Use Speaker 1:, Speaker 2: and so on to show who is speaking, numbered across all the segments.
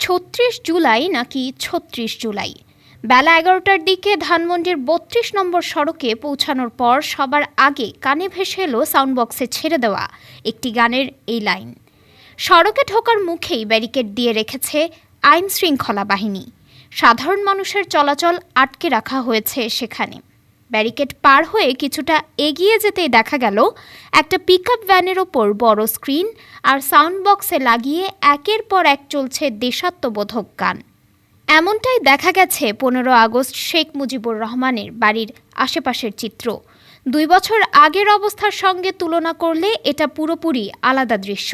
Speaker 1: ছত্রিশ জুলাই নাকি ছত্রিশ জুলাই? বেলা এগারোটার দিকে ধানমন্ডির বত্রিশ নম্বর সড়কে পৌঁছানোর পর সবার আগে কানে ভেসে এলো সাউন্ড বক্সে ছেড়ে দেওয়া একটি গানের এই লাইন। সড়কে ঢোকার মুখেই ব্যারিকেড দিয়ে রেখেছে আইন শৃঙ্খলা বাহিনী। সাধারণ মানুষের চলাচল আটকে রাখা হয়েছে সেখানে। ব্যারিকেড পার হয়ে কিছুটা এগিয়ে যেতেই দেখা গেল, একটা পিকআপ ভ্যানের ওপর বড় স্ক্রিন আর সাউন্ড বক্সে লাগিয়ে একের পর এক চলছে দেশাত্মবোধক গান। এমনটাই দেখা গেছে পনেরো আগস্ট শেখ মুজিবুর রহমানের বাড়ির আশেপাশের চিত্র। দুই বছর আগের অবস্থার সঙ্গে তুলনা করলে এটা পুরোপুরি আলাদা দৃশ্য।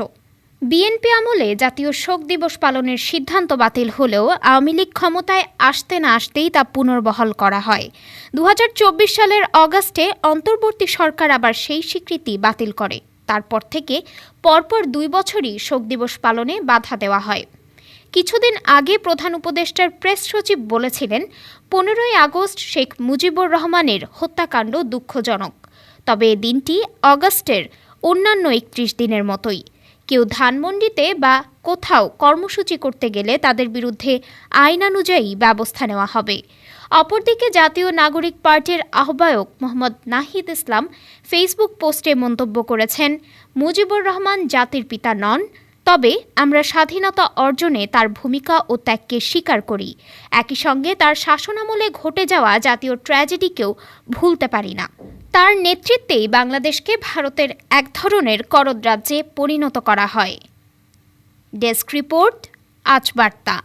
Speaker 1: বিএনপি আমলে জাতীয় শোক দিবস পালনের সিদ্ধান্ত বাতিল হলেও আওয়ামী লীগ ক্ষমতায় আসতে না আসতেই তা পুনর্বহাল করা হয়। দু হাজার চব্বিশ সালের অগাস্টে অন্তর্বর্তী সরকার আবার সেই স্বীকৃতি বাতিল করে। তারপর থেকে পরপর দুই বছরই শোক দিবস পালনে বাধা দেওয়া হয়। কিছুদিন আগে প্রধান উপদেষ্টার প্রেস সচিব বলেছিলেন, পনেরোই আগস্ট শেখ মুজিবুর রহমানের হত্যাকাণ্ড দুঃখজনক। তবে দিনটি অগাস্টের অন্যান্য একত্রিশ দিনের মতোই। কেউ ধানমন্ডিতে বা কোথাও কর্মসূচি করতে গেলে তাদের বিরুদ্ধে আইনানুযায়ী ব্যবস্থা নেওয়া হবে। অপরদিকে জাতীয় নাগরিক পার্টির আহ্বায়ক মোহাম্মদ নাহিদ ইসলাম ফেসবুক পোস্টে মন্তব্য করেছেন, মুজিবুর রহমান জাতির পিতা নন তবে আমরা স্বাধীনতা অর্জনে তার ভূমিকা ও ত্যাগকে স্বীকার করি। একই সঙ্গে তার শাসনামলে ঘটে যাওয়া জাতীয় ট্র্যাজেডিকেও ভুলতে পারি না। তার নেতৃত্বেই বাংলাদেশকে ভারতের এক ধরনের করদ রাজ্যে পরিণত করা হয়। ডেস্ক রিপোর্ট, আজ বার্তা।